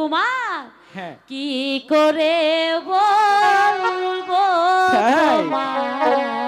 কুমার? হ্যাঁ। কি করে বলব তোমার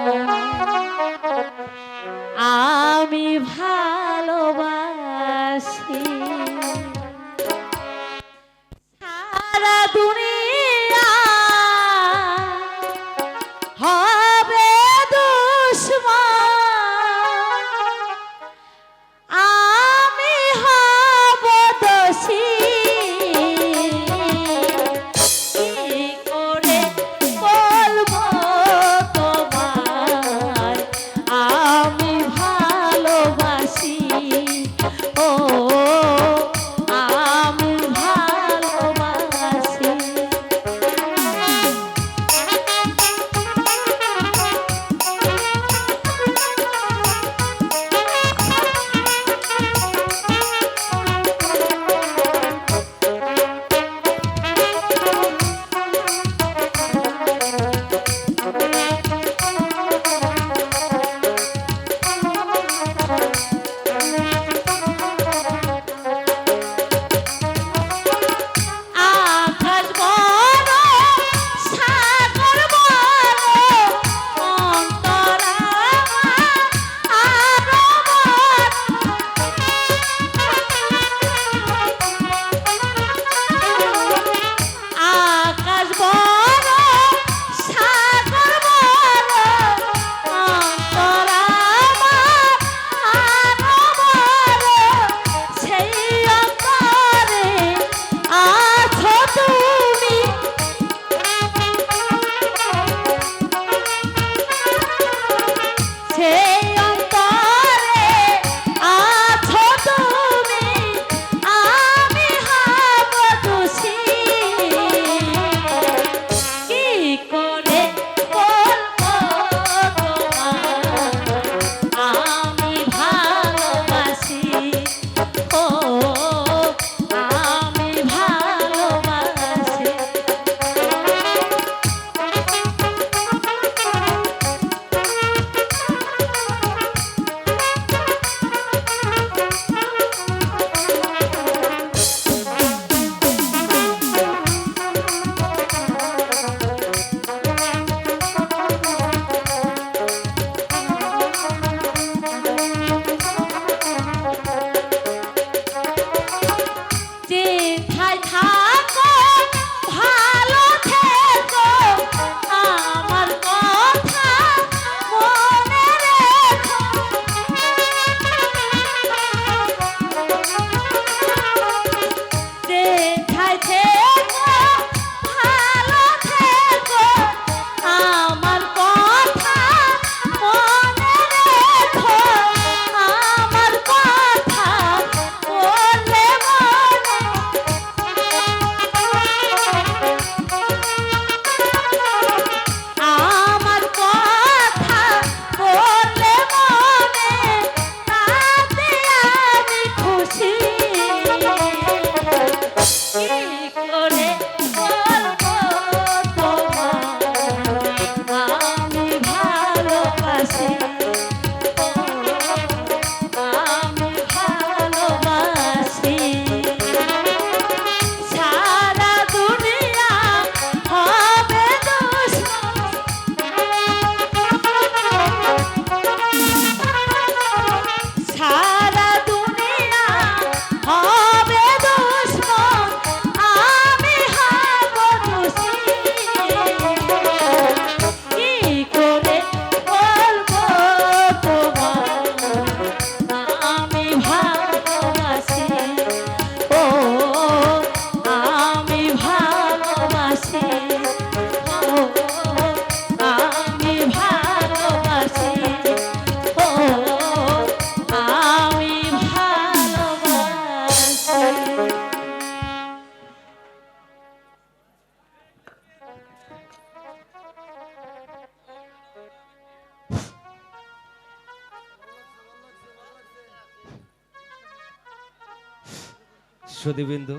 সুদীবৃন্দ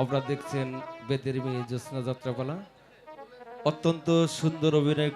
আপনারা দেখছেন বেতের মেয়ে জ্যোৎস্না যাত্রাপালা। অত্যন্ত সুন্দর অভিনয়